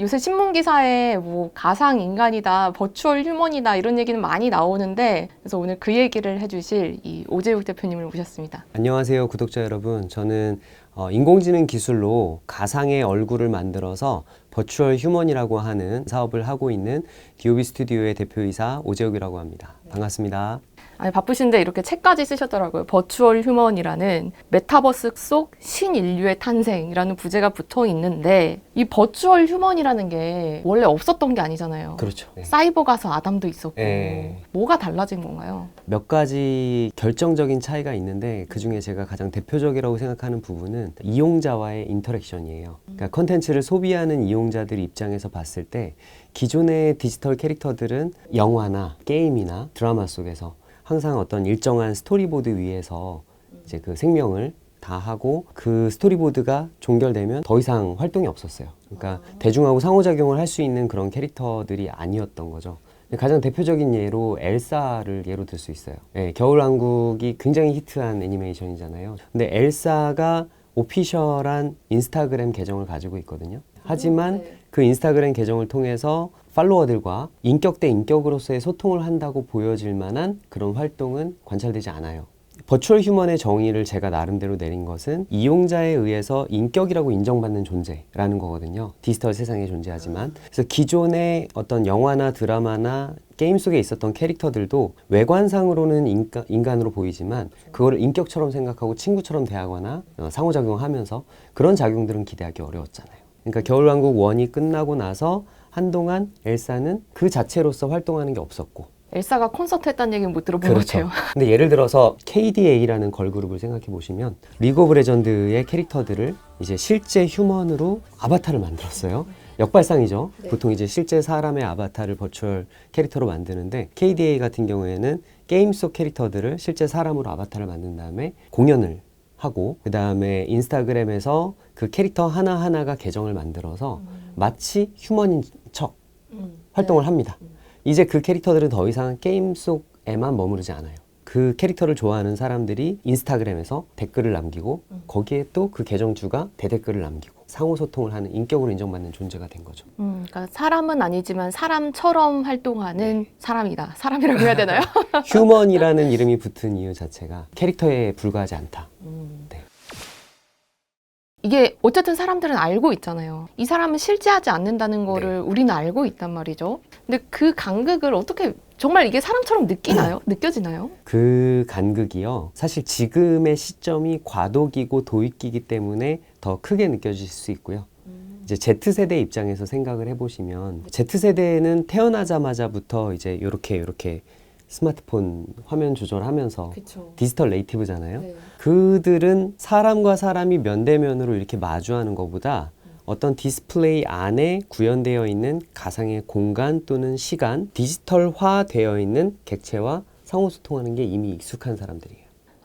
요새 신문 기사에 뭐 가상 인간이다, 버추얼 휴먼이다 이런 얘기는 많이 나오는데 그래서 오늘 그 얘기를 해주실 이 오재욱 대표님을 모셨습니다. 안녕하세요, 구독자 여러분. 저는 어, 인공지능 기술로 가상의 얼굴을 만들어서 버추얼 휴먼이라고 하는 사업을 하고 있는 디오비 스튜디오의 대표이사 오재욱이라고 합니다. 반갑습니다. 아니 바쁘신데 이렇게 책까지 쓰셨더라고요. 버추얼 휴먼이라는 메타버스 속 신인류의 탄생이라는 부제가 붙어 있는데 이 버추얼 휴먼이라는 게 원래 없었던 게 아니잖아요. 그렇죠. 네. 사이버 가서 아담도 있었고 네. 뭐가 달라진 건가요? 몇 가지 결정적인 차이가 있는데 그 중에 제가 가장 대표적이라고 생각하는 부분은 이용자와의 인터랙션이에요. 그러니까 컨텐츠를 소비하는 이용자들 입장에서 봤을 때 기존의 디지털 캐릭터들은 영화나 게임이나 드라마 속에서 항상 어떤 일정한 스토리보드 위에서 이제 그 생명을 다 하고 그 스토리보드가 종결되면 더 이상 활동이 없었어요. 그러니까 대중하고 상호작용을 할 수 있는 그런 캐릭터들이 아니었던 거죠. 가장 대표적인 예로 엘사를 예로 들 수 있어요. 예, 겨울왕국이 굉장히 히트한 애니메이션이잖아요. 근데 엘사가 오피셜한 인스타그램 계정을 가지고 있거든요. 하지만 그 인스타그램 계정을 통해서 팔로워들과 인격 대 인격으로서의 소통을 한다고 보여질 만한 그런 활동은 관찰되지 않아요. 버추얼 휴먼의 정의를 제가 나름대로 내린 것은 이용자에 의해서 인격이라고 인정받는 존재라는 거거든요. 디지털 세상에 존재하지만. 그래서 기존의 어떤 영화나 드라마나 게임 속에 있었던 캐릭터들도 외관상으로는 인가, 인간으로 보이지만 그거를 인격처럼 생각하고 친구처럼 대하거나 어, 상호작용하면서 그런 작용들은 기대하기 어려웠잖아요. 그러니까 겨울왕국 원이 끝나고 나서 한동안 엘사는 그 자체로서 활동하는 게 없었고 엘사가 콘서트 했다는 얘기는 못 들어본 것 같아요. 근데 예를 들어서 KDA라는 걸그룹을 생각해 보시면 리그 오브 레전드의 캐릭터들을 이제 실제 휴먼으로 아바타를 만들었어요. 역발상이죠. 보통 이제 실제 사람의 아바타를 버추얼 캐릭터로 만드는데 KDA 같은 경우에는 게임 속 캐릭터들을 실제 사람으로 아바타를 만든 다음에 공연을 하고 그 다음에 인스타그램에서 그 캐릭터 하나 하나가 계정을 만들어서 마치 휴먼인 척 활동을 합니다. 이제 그 캐릭터들은 더 이상 게임 속에만 머무르지 않아요. 그 캐릭터를 좋아하는 사람들이 인스타그램에서 댓글을 남기고 거기에 또 그 계정주가 대댓글을 남기고 상호 소통을 하는 인격으로 인정받는 존재가 된 거죠. 음, 그러니까 사람은 아니지만 사람처럼 활동하는 사람이다. 사람이라고 해야 되나요? 휴먼이라는 이름이 붙은 이유 자체가 캐릭터에 불과하지 않다. 네. 이게 어쨌든 사람들은 알고 있잖아요. 이 사람은 실제하지 않는다는 거를 우리는 알고 있단 말이죠. 근데 그 간극을 어떻게 정말 이게 사람처럼 느끼나요? 느껴지나요? 그 간극이요. 사실 지금의 시점이 과도기고 도입기이기 때문에 더 크게 느껴질 수 있고요. 이제 Z세대 입장에서 생각을 해보시면 Z세대는 태어나자마자부터 이제 이렇게 이렇게 스마트폰 화면 조절하면서 그렇죠. 디지털 네이티브잖아요. 그들은 사람과 사람이 면대면으로 이렇게 마주하는 것보다 어떤 디스플레이 안에 구현되어 있는 가상의 공간 또는 시간, 디지털화 되어 있는 객체와 상호소통하는 게 이미 익숙한 사람들이에요.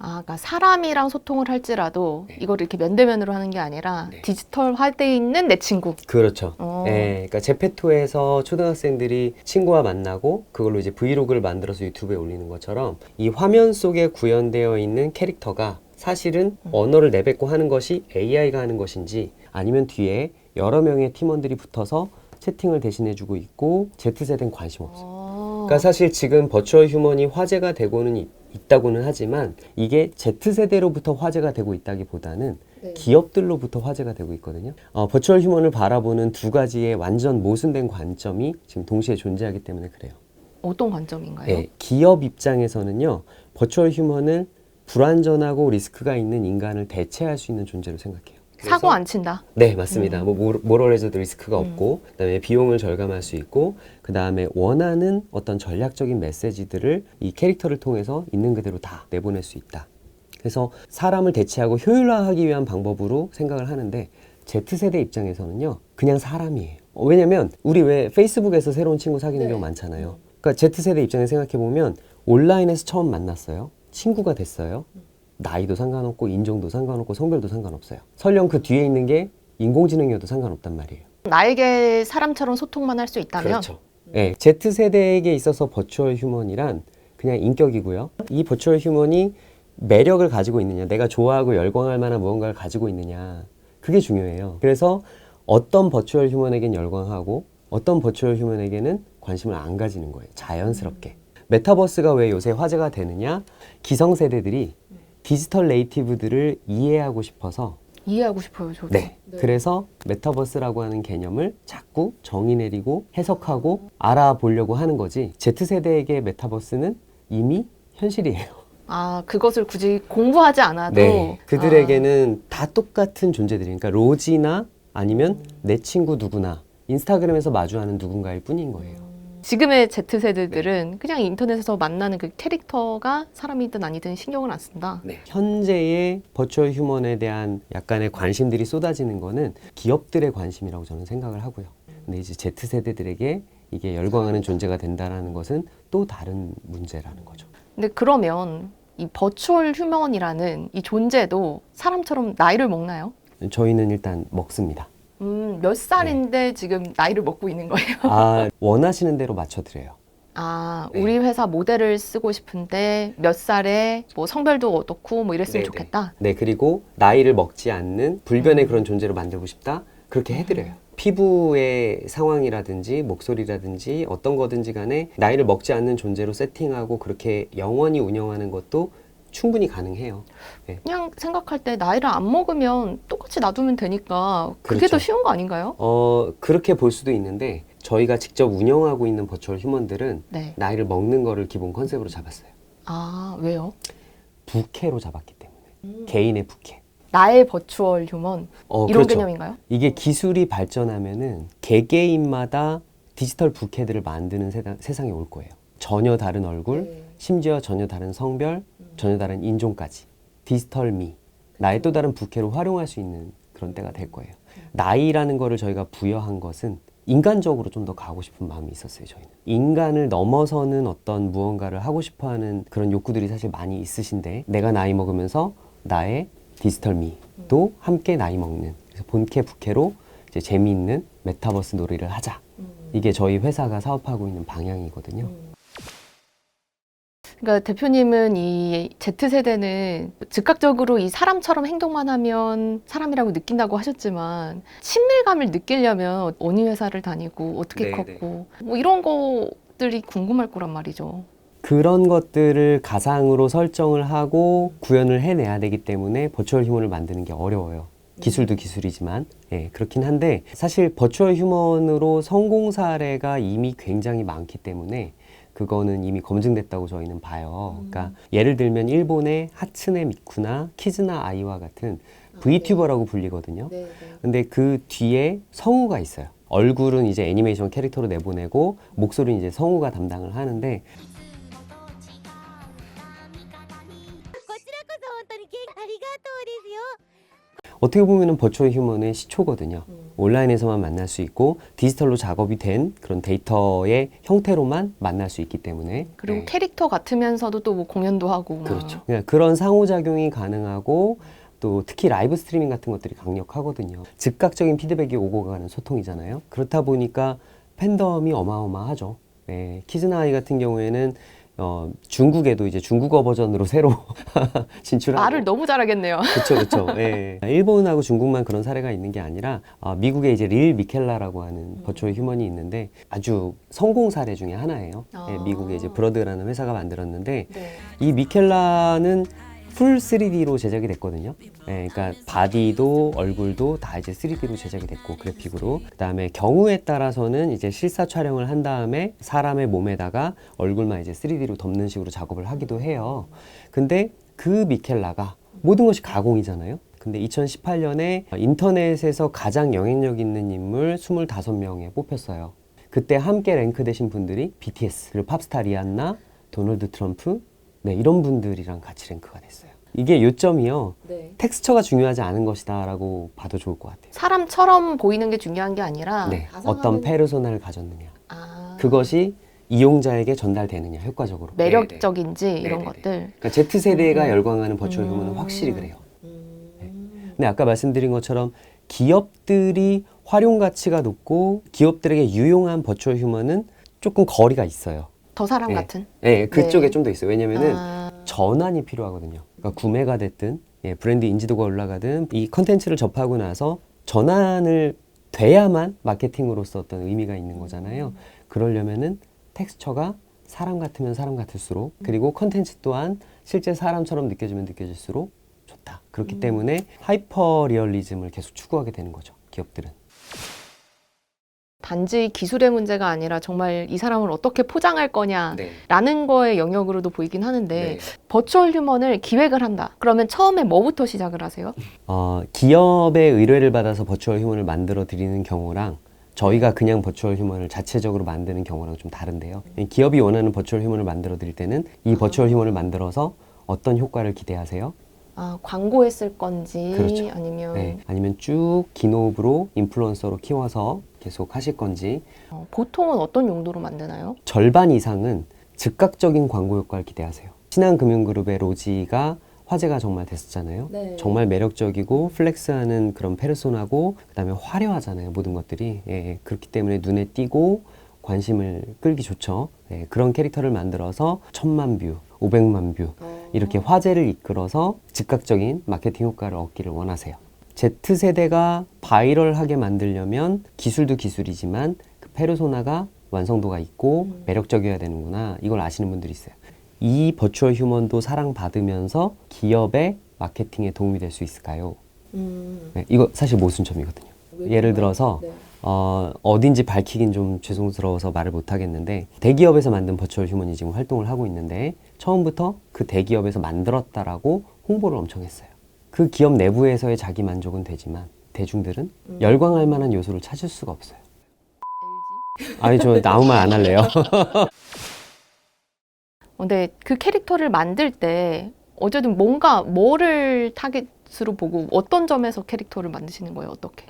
아, 그러니까 사람이랑 소통을 할지라도 이걸 이렇게 면대면으로 하는 게 아니라 네. 디지털화돼 있는 내 친구. 그렇죠. 어. 예, 그러니까 제페토에서 초등학생들이 친구와 만나고 그걸로 이제 브이로그를 만들어서 유튜브에 올리는 것처럼 이 화면 속에 구현되어 있는 캐릭터가 사실은 음. 언어를 내뱉고 하는 것이 AI가 하는 것인지 아니면 뒤에 여러 명의 팀원들이 붙어서 채팅을 대신해주고 있고 Z세대는 관심 없어요. 어. 그러니까 사실 지금 버추얼 휴먼이 화제가 되고는 있, 있다고는 하지만 이게 Z세대로부터 화제가 되고 있다기보다는 네. 기업들로부터 화제가 되고 있거든요. 어, 버추얼 휴먼을 바라보는 두 가지의 완전 모순된 관점이 지금 동시에 존재하기 때문에 그래요. 어떤 관점인가요? 예, 기업 입장에서는요, 버추얼 휴먼을 불완전하고 리스크가 있는 인간을 대체할 수 있는 존재로 생각해요. 사고 안 친다. 네, 맞습니다. 뭐 모럴- 모럴에서도 리스크가 음. 없고, 그다음에 비용을 절감할 수 있고, 그다음에 원하는 어떤 전략적인 메시지들을 이 캐릭터를 통해서 있는 그대로 다 내보낼 수 있다. 그래서 사람을 대체하고 효율화하기 위한 방법으로 생각을 하는데 Z세대 입장에서는요, 그냥 사람이에요. 어, 왜냐면 우리 왜 페이스북에서 새로운 친구 사귀는 네. 경우 많잖아요. 그러니까 Z세대 입장에 생각해 보면 온라인에서 처음 만났어요. 친구가 됐어요. 나이도 상관없고 인종도 상관없고 성별도 상관없어요. 설령 그 뒤에 있는 게 인공지능이어도 상관없단 말이에요. 나에게 사람처럼 소통만 할 수 있다면 그렇죠. 예, Z세대에게 있어서 버추얼 휴먼이란 그냥 인격이고요. 이 버추얼 휴먼이 매력을 가지고 있느냐, 내가 좋아하고 열광할 만한 무언가를 가지고 있느냐, 그게 중요해요. 그래서 어떤 버추얼 휴먼에겐 열광하고 어떤 버추얼 휴먼에게는 관심을 안 가지는 거예요. 자연스럽게. 메타버스가 왜 요새 화제가 되느냐? 기성세대들이 디지털 네이티브들을 이해하고 싶어서 이해하고 싶어요, 저도. 네. 그래서 메타버스라고 하는 개념을 자꾸 정의 내리고 해석하고 알아보려고 하는 거지. Z세대에게 메타버스는 이미 현실이에요. 아, 그것을 굳이 공부하지 않아도 네. 그들에게는 다 똑같은 존재들이 그러니까 로지나 아니면 내 친구 누구나 인스타그램에서 마주하는 누군가일 뿐인 거예요. 아, 지금의 Z세대들은 그냥 인터넷에서 만나는 그 캐릭터가 사람이든 아니든 신경을 안 쓴다. 네. 현재의 버추얼 휴먼에 대한 약간의 관심들이 쏟아지는 거는 기업들의 관심이라고 저는 생각을 하고요. 근데 이제 Z세대들에게 이게 열광하는 존재가 된다는 것은 또 다른 문제라는 거죠. 근데 그러면 이 버추얼 휴먼이라는 이 존재도 사람처럼 나이를 먹나요? 저희는 일단 먹습니다. 음, 몇 살인데 지금 나이를 먹고 있는 거예요? 아, 원하시는 대로 맞춰드려요. 아, 네. 우리 회사 모델을 쓰고 싶은데 몇 살에 뭐 성별도 어떻고 뭐 이랬으면 네네. 좋겠다. 네, 그리고 나이를 먹지 않는 불변의 그런 존재로 만들고 싶다. 그렇게 해드려요. 피부의 상황이라든지 목소리라든지 어떤 거든지 간에 나이를 먹지 않는 존재로 세팅하고 그렇게 영원히 운영하는 것도 충분히 가능해요. 그냥 생각할 때 나이를 안 먹으면 똑같이 놔두면 되니까 그게 그렇죠. 더 쉬운 거 아닌가요? 어, 그렇게 볼 수도 있는데 저희가 직접 운영하고 있는 버추얼 휴먼들은 네. 나이를 먹는 거를 기본 컨셉으로 잡았어요. 아, 왜요? 부캐로 잡았기 때문에. 개인의 부캐. 나의 버추얼 휴먼 어, 이런 그렇죠. 개념인가요? 이게 기술이 발전하면은 개개인마다 디지털 부캐들을 만드는 세상, 세상이 올 거예요. 전혀 다른 얼굴, 심지어 전혀 다른 성별, 전혀 다른 인종까지. 디지털 미. 나의 또 다른 부캐로 활용할 수 있는 그런 때가 될 거예요. 나이라는 거를 저희가 부여한 것은 인간적으로 좀 더 가고 싶은 마음이 있었어요, 저희는. 인간을 넘어서는 어떤 무언가를 하고 싶어 하는 그런 욕구들이 사실 많이 있으신데, 내가 나이 먹으면서 나의 디지털 미도 함께 나이 먹는, 그래서 본캐, 부캐로 이제 재미있는 메타버스 놀이를 하자. 이게 저희 회사가 사업하고 있는 방향이거든요. 그러니까 대표님은 이 Z세대는 즉각적으로 이 사람처럼 행동만 하면 사람이라고 느낀다고 하셨지만 친밀감을 느끼려면 어느 회사를 다니고 어떻게 네, 컸고 뭐 이런 것들이 궁금할 거란 말이죠. 그런 것들을 가상으로 설정을 하고 구현을 해내야 되기 때문에 버추얼 휴먼을 만드는 게 어려워요. 기술도 기술이지만 예, 그렇긴 한데 사실 버추얼 휴먼으로 성공 사례가 이미 굉장히 많기 때문에 그거는 이미 검증됐다고 저희는 봐요. 음. 그러니까 예를 들면 일본의 하츠네 미쿠나 키즈나 아이와 같은 브이튜버라고 불리거든요. 네, 네. 근데 그 뒤에 성우가 있어요. 얼굴은 이제 애니메이션 캐릭터로 내보내고 목소리는 이제 성우가 담당을 하는데 어떻게 보면 버추얼 휴먼의 시초거든요. 음. 온라인에서만 만날 수 있고 디지털로 작업이 된 그런 데이터의 형태로만 만날 수 있기 때문에 그리고 네. 캐릭터 같으면서도 또 뭐 공연도 하고 막. 그렇죠. 그러니까 그런 상호작용이 가능하고 또 특히 라이브 스트리밍 같은 것들이 강력하거든요. 즉각적인 피드백이 오고 가는 소통이잖아요. 그렇다 보니까 팬덤이 어마어마하죠. 네, 키즈나이 같은 경우에는 어, 중국에도 이제 중국어 버전으로 새로 진출하고 말을 너무 잘하겠네요. 그렇죠, 그렇죠. 예. 일본하고 중국만 그런 사례가 있는 게 아니라 어, 미국에 이제 릴 미켈라라고 하는 버추얼 휴먼이 있는데 아주 성공 사례 중에 하나예요. 아. 예, 미국에 이제 브러드라는 회사가 만들었는데 네. 이 미켈라는 풀 3D로 제작이 됐거든요. 예, 그러니까 바디도 얼굴도 다 이제 3D로 제작이 됐고 그래픽으로 그다음에 경우에 따라서는 이제 실사 촬영을 한 다음에 사람의 몸에다가 얼굴만 이제 3D로 덮는 식으로 작업을 하기도 해요. 근데 그 미켈라가 모든 것이 가공이잖아요. 근데 2018년에 인터넷에서 가장 영향력 있는 인물 25명에 뽑혔어요. 그때 함께 랭크되신 분들이 BTS, 그리고 팝스타 리안나, 도널드 트럼프, 네, 이런 분들이랑 같이 랭크가 됐어요. 이게 요점이요. 텍스처가 중요하지 않은 것이다라고 봐도 좋을 것 같아요. 사람처럼 보이는 게 중요한 게 아니라 네, 어떤 페르소나를 가졌느냐. 아, 그것이 이용자에게 전달되느냐, 효과적으로. 매력적인지 이런 네네네. 것들. 그러니까 Z세대가 열광하는 버추얼 음. 휴먼은 확실히 그래요. 네. 근데 아까 말씀드린 것처럼 기업들이 활용 가치가 높고 기업들에게 유용한 버추얼 휴먼은 조금 거리가 있어요. 더 사람 네. 같은. 예, 그쪽에 네. 좀 더 있어요. 왜냐면은 아, 전환이 필요하거든요. 그러니까 구매가 됐든 예, 브랜드 인지도가 올라가든 이 컨텐츠를 접하고 나서 전환을 돼야만 마케팅으로서 어떤 의미가 있는 거잖아요. 그러려면은 텍스처가 사람 같으면 사람 같을수록 그리고 컨텐츠 또한 실제 사람처럼 느껴지면 느껴질수록 좋다. 그렇기 때문에 하이퍼 리얼리즘을 계속 추구하게 되는 거죠. 기업들은. 단지 기술의 문제가 아니라 정말 이 사람을 어떻게 포장할 거냐라는 네. 거의 영역으로도 보이긴 하는데 네. 버추얼 휴먼을 기획을 한다. 그러면 처음에 뭐부터 시작을 하세요? 어, 기업의 의뢰를 받아서 버추얼 휴먼을 만들어 드리는 경우랑 저희가 그냥 버추얼 휴먼을 자체적으로 만드는 경우랑 좀 다른데요. 기업이 원하는 버추얼 휴먼을 만들어 드릴 때는 이 버추얼 휴먼을 만들어서 어떤 효과를 기대하세요? 아, 광고했을 건지 그렇죠. 아니면 네. 아니면 쭉 기노브로 인플루언서로 키워서 계속 하실 건지 어, 보통은 어떤 용도로 만드나요? 절반 이상은 즉각적인 광고 효과를 기대하세요. 신한금융그룹의 로지가 화제가 정말 됐었잖아요. 네. 정말 매력적이고 플렉스하는 그런 페르소나고 그다음에 화려하잖아요. 모든 것들이 예, 그렇기 때문에 눈에 띄고 관심을 끌기 좋죠. 예, 그런 캐릭터를 만들어서 천만 뷰, 오백만 뷰 이렇게 화제를 이끌어서 즉각적인 마케팅 효과를 얻기를 원하세요. Z세대가 바이럴하게 만들려면 기술도 기술이지만 그 페르소나가 완성도가 있고 매력적이어야 되는구나. 이걸 아시는 분들이 있어요. 이 버추얼 휴먼도 사랑받으면서 기업의 마케팅에 도움이 될 수 있을까요? 음, 네, 이거 사실 모순점이거든요. 예를 들어서 네. 어, 어딘지 밝히긴 좀 죄송스러워서 말을 못 하겠는데 대기업에서 만든 버추얼 휴먼이 지금 활동을 하고 있는데 처음부터 그 대기업에서 만들었다라고 홍보를 엄청 했어요. 그 기업 내부에서의 자기 만족은 되지만 대중들은 열광할 만한 요소를 찾을 수가 없어요. 아니 저 아무 말 안 할래요. 근데 그 캐릭터를 만들 때 어쨌든 뭔가 뭐를 타겟으로 보고 어떤 점에서 캐릭터를 만드시는 거예요? 어떻게?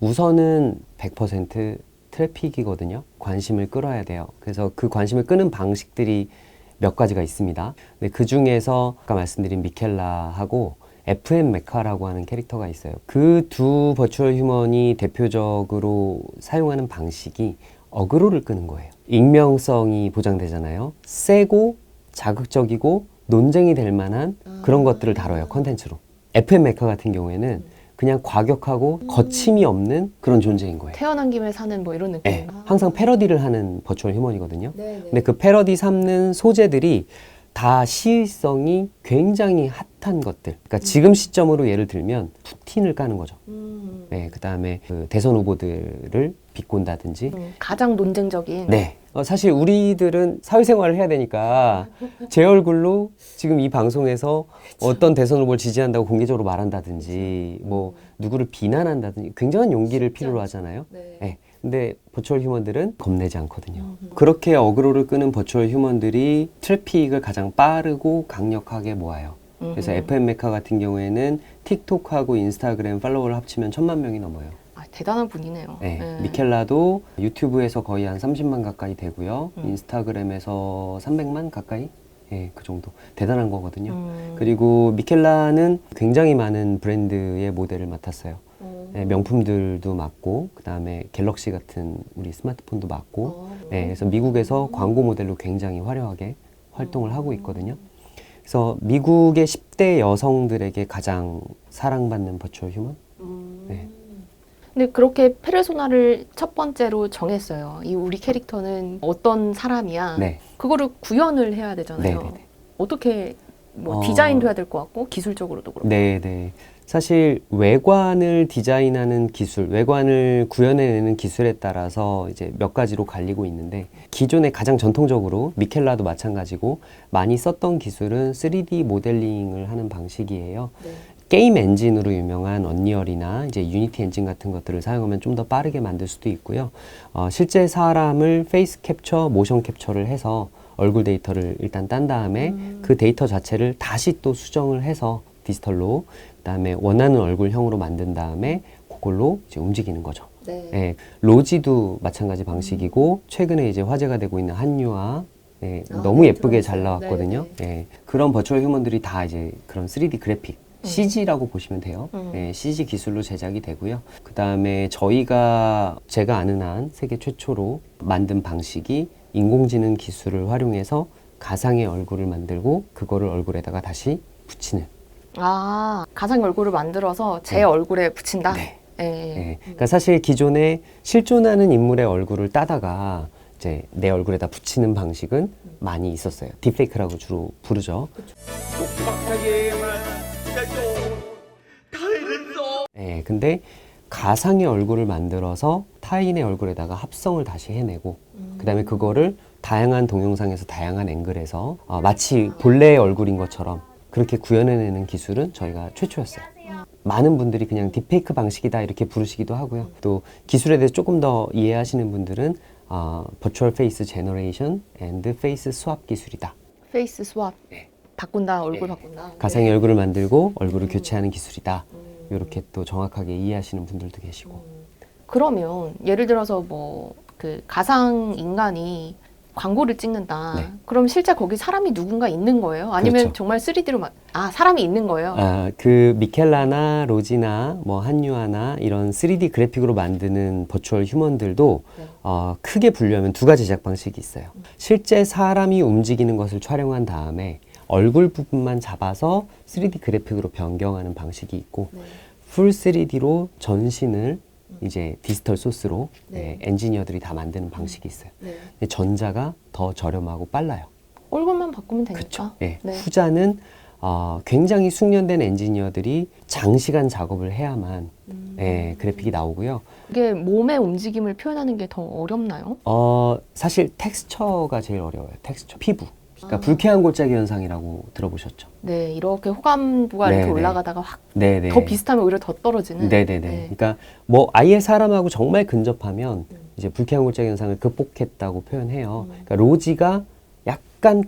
우선은 100% 트래픽이거든요. 관심을 끌어야 돼요. 그래서 그 관심을 끄는 방식들이 몇 가지가 있습니다. 근데 그 중에서 아까 말씀드린 미켈라하고 FM 메카라고 하는 캐릭터가 있어요. 그 두 버추얼 휴먼이 대표적으로 사용하는 방식이 어그로를 끄는 거예요. 익명성이 보장되잖아요. 세고 자극적이고 논쟁이 될 만한 그런 것들을 다뤄요. 컨텐츠로. FM 메카 같은 경우에는 그냥 과격하고 거침이 없는 그런 존재인 거예요. 태어난 김에 사는 뭐 이런 느낌. 네, 항상 패러디를 하는 버추얼 휴먼이거든요. 네, 근데 그 패러디 삼는 소재들이 다 시의성이 굉장히 핫한 것들. 그러니까 지금 시점으로 예를 들면 푸틴을 까는 거죠. 음, 네, 그 다음에 그 대선 후보들을 비꼰다든지. 음, 가장 논쟁적인. 네. 어, 사실 우리들은 사회생활을 해야 되니까 제 얼굴로 지금 이 방송에서 어떤 대선 후보를 지지한다고 공개적으로 말한다든지 뭐 누구를 비난한다든지 굉장한 용기를 필요로 하잖아요. 네. 네. 근데 버추얼 휴먼들은 겁내지 않거든요. 그렇게 어그로를 끄는 버추얼 휴먼들이 트래픽을 가장 빠르고 강력하게 모아요. 그래서. FM 메카 같은 경우에는 틱톡하고 인스타그램 팔로워를 합치면 천만 명이 넘어요. 아, 대단한 분이네요. 네. 네. 미켈라도 유튜브에서 거의 한 30만 가까이 되고요. 음. 인스타그램에서 300만 가까이? 예, 그 정도. 대단한 거거든요. 음. 그리고 미켈라는 굉장히 많은 브랜드의 모델을 맡았어요. 어. 네, 명품들도 맡고, 그 다음에 갤럭시 같은 우리 스마트폰도 맡고, 어. 네, 그래서 미국에서 광고 모델로 굉장히 화려하게 활동을 하고 있거든요. 그래서 미국의 10대 여성들에게 가장 사랑받는 버추얼 휴먼? 음. 네. 근데 그렇게 페르소나를 첫 번째로 정했어요. 이 우리 캐릭터는 어떤 사람이야. 네. 그거를 구현을 해야 되잖아요. 네네네. 어떻게 뭐 어. 디자인도 해야 될 것 같고 기술적으로도 그렇고. 네, 네. 사실 외관을 디자인하는 기술, 외관을 구현해내는 기술에 따라서 이제 몇 가지로 갈리고 있는데 기존에 가장 전통적으로 미켈라도 마찬가지고 많이 썼던 기술은 3D 모델링을 하는 방식이에요. 네. 게임 엔진으로 유명한 언리얼이나 이제 유니티 엔진 같은 것들을 사용하면 좀 더 빠르게 만들 수도 있고요. 어, 실제 사람을 페이스 캡처, 모션 캡처를 해서 얼굴 데이터를 일단 딴 다음에 음. 그 데이터 자체를 다시 또 수정을 해서 디지털로 그다음에 원하는 얼굴형으로 만든 다음에 그걸로 이제 움직이는 거죠. 네. 예, 로지도 마찬가지 방식이고 최근에 이제 화제가 되고 있는 한유아 예, 아, 너무 네, 예쁘게. 잘 나왔거든요. 네, 예, 그런 버추얼 휴먼들이 다 이제 그런 3D 그래픽 CG라고 보시면 돼요. 음. 예, CG 기술로 제작이 되고요. 그 다음에 저희가 제가 아는 한 세계 최초로 만든 방식이 인공지능 기술을 활용해서 가상의 얼굴을 만들고 그거를 얼굴에다가 다시 붙이는. 아 가상 얼굴을 만들어서 제 네. 얼굴에 붙인다. 네. 예. 예. 그러니까 사실 기존에 실존하는 인물의 얼굴을 따다가 이제 내 얼굴에다 붙이는 방식은 많이 있었어요. 딥페이크라고 주로 부르죠. 예, 근데 가상의 얼굴을 만들어서 타인의 얼굴에다가 합성을 다시 해내고 그다음에 그거를 다양한 동영상에서 다양한 앵글에서 어, 마치 본래의 얼굴인 것처럼 그렇게 구현해내는 기술은 저희가 최초였어요. 많은 분들이 그냥 딥페이크 방식이다 이렇게 부르시기도 하고요. 또 기술에 대해서 조금 더 이해하시는 분들은 어, 버추얼 페이스 제너레이션 앤드 페이스 스왑 기술이다. 페이스 스왑. 네. 바꾼다, 얼굴 네. 바꾼다. 가상의 얼굴을 만들고 얼굴을 교체하는 기술이다. 이렇게 또 정확하게 이해하시는 분들도 계시고. 그러면 예를 들어서 뭐 그 가상 인간이 광고를 찍는다. 네. 그럼 실제 거기 사람이 누군가 있는 거예요? 아니면 그렇죠. 정말 3D로 아 사람이 있는 거예요? 아, 그 미켈라나 로지나 뭐 한유아나 이런 3D 그래픽으로 만드는 버추얼 휴먼들도 네. 어, 크게 분류하면 두 가지 제작 방식이 있어요. 실제 사람이 움직이는 것을 촬영한 다음에 얼굴 부분만 잡아서 3D 그래픽으로 변경하는 방식이 있고 네. 풀 3D로 전신을 이제 디지털 소스로 네. 예, 엔지니어들이 다 만드는 방식이 있어요. 네. 근데 전자가 더 저렴하고 빨라요. 얼굴만 바꾸면 되니까. 예. 네. 후자는 어, 굉장히 숙련된 엔지니어들이 장시간 작업을 해야만 음. 예, 그래픽이 나오고요. 이게 몸의 움직임을 표현하는 게 더 어렵나요? 어, 사실 텍스처가 제일 어려워요. 텍스처, 피부. 그러니까 아. 불쾌한 골짜기 현상이라고 들어보셨죠? 네, 이렇게 호감도가 네, 이렇게 네. 올라가다가 확 더 네 네. 비슷하면 오히려 더 떨어지는. 네네네. 네. 그러니까 뭐 아예 사람하고 정말 근접하면 음. 이제 불쾌한 골짜기 현상을 극복했다고 표현해요. 음. 그러니까 로지가 약간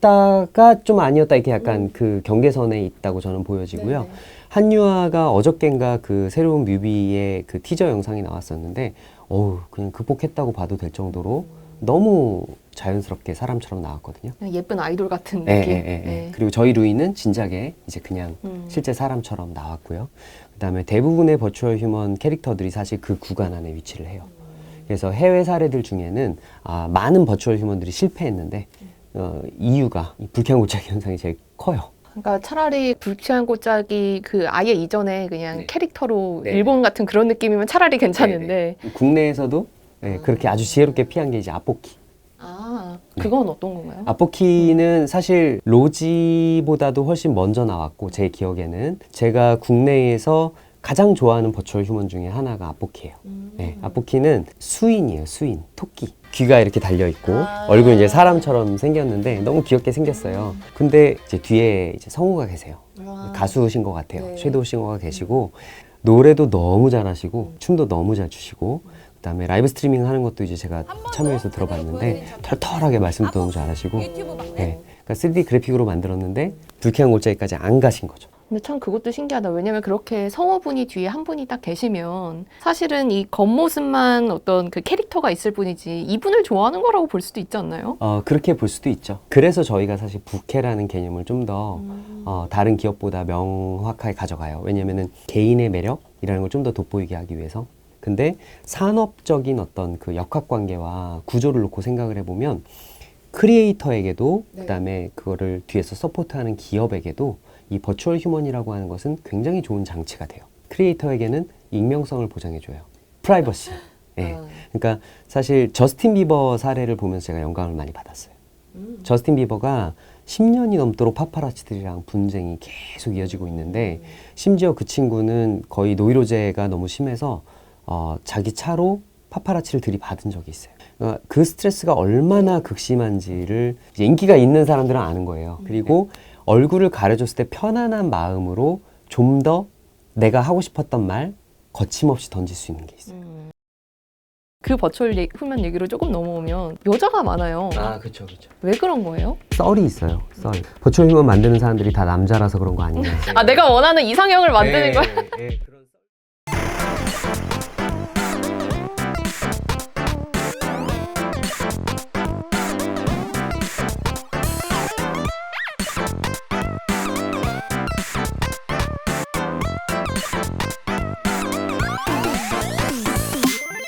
극복했다가 좀 아니었다 이렇게 약간 그 경계선에 있다고 저는 보여지고요. 음. 네네. 한유아가 어저껜가 그 새로운 뮤비의 그 티저 영상이 나왔었는데, 어우, 그냥 극복했다고 봐도 될 정도로 너무 자연스럽게 사람처럼 나왔거든요. 그냥 예쁜 아이돌 같은 예, 느낌. 예, 예, 예. 네. 그리고 저희 루이는 진작에 이제 그냥 음. 실제 사람처럼 나왔고요. 그다음에 대부분의 버추얼 휴먼 캐릭터들이 사실 그 구간 안에 위치를 해요. 그래서 해외 사례들 중에는 아, 많은 버추얼 휴먼들이 실패했는데 어, 이유가 이 불쾌한 골짜기 현상이 제일 커요. 그러니까 차라리 불쾌한 꽃짝이 그 아예 이전에 그냥 네. 캐릭터로 네. 일본 같은 그런 느낌이면 차라리 괜찮은데 국내에서도 예, 그렇게 아주 지혜롭게 피한 게 이제 아포키. 그건 어떤 건가요? 아포키는 사실 로지보다도 훨씬 먼저 나왔고 제 기억에는 제가 국내에서 가장 좋아하는 버추얼 휴먼 중에 하나가 아포키예요. 음. 네, 아포키는 수인이에요, 수인. 토끼. 귀가 이렇게 달려 있고 아. 얼굴 이제 사람처럼 생겼는데 너무 귀엽게 생겼어요. 근데 이제 뒤에 이제 성우가 계세요. 아. 가수신 것 같아요. 네. 섀도우 싱어가 계시고 노래도 너무 잘하시고 춤도 너무 잘 추시고 그다음에 라이브 스트리밍 하는 것도 이제 제가 참여해서 들어봤는데 털털하게 말씀도 너무 잘하시고 네. 그러니까 3D 그래픽으로 만들었는데 불쾌한 골짜기까지 안 가신 거죠. 근데 참 그것도 신기하다. 왜냐면 그렇게 성우분이 뒤에 한 분이 딱 계시면 사실은 이 겉모습만 어떤 그 캐릭터가 있을 뿐이지 이분을 좋아하는 거라고 볼 수도 있지 않나요? 어, 그렇게 볼 수도 있죠. 그래서 저희가 사실 부캐라는 개념을 좀더 음. 어, 다른 기업보다 명확하게 가져가요. 왜냐면은 개인의 매력이라는 걸 좀 더 돋보이게 하기 위해서. 근데 산업적인 어떤 그 역학 관계와 구조를 놓고 생각을 해보면 크리에이터에게도 네. 그다음에 그거를 뒤에서 서포트하는 기업에게도 이 버추얼 휴먼이라고 하는 것은 굉장히 좋은 장치가 돼요. 크리에이터에게는 익명성을 보장해줘요. 프라이버시. 예. 아. 그러니까 사실 저스틴 비버 사례를 보면서 제가 영감을 많이 받았어요. 음. 저스틴 비버가 10년이 넘도록 파파라치들이랑 분쟁이 계속 이어지고 있는데 심지어 그 친구는 거의 노이로제가 너무 심해서 어, 자기 차로 파파라치를 들이받은 적이 있어요. 어, 그 스트레스가 얼마나 극심한지를 인기가 있는 사람들은 아는 거예요. 그리고 얼굴을 가려줬을 때 편안한 마음으로 좀 더 내가 하고 싶었던 말 거침없이 던질 수 있는 게 있어요. 음. 그 버추얼 얘- 후면 얘기로 조금 넘어오면 여자가 많아요. 아, 그렇죠, 그렇죠. 왜 그런 거예요? 썰이 있어요. 썰. 버추얼 휴먼 만드는 사람들이 다 남자라서 그런 거 아니에요? 아 내가 원하는 이상형을 만드는 거야? 네, 네,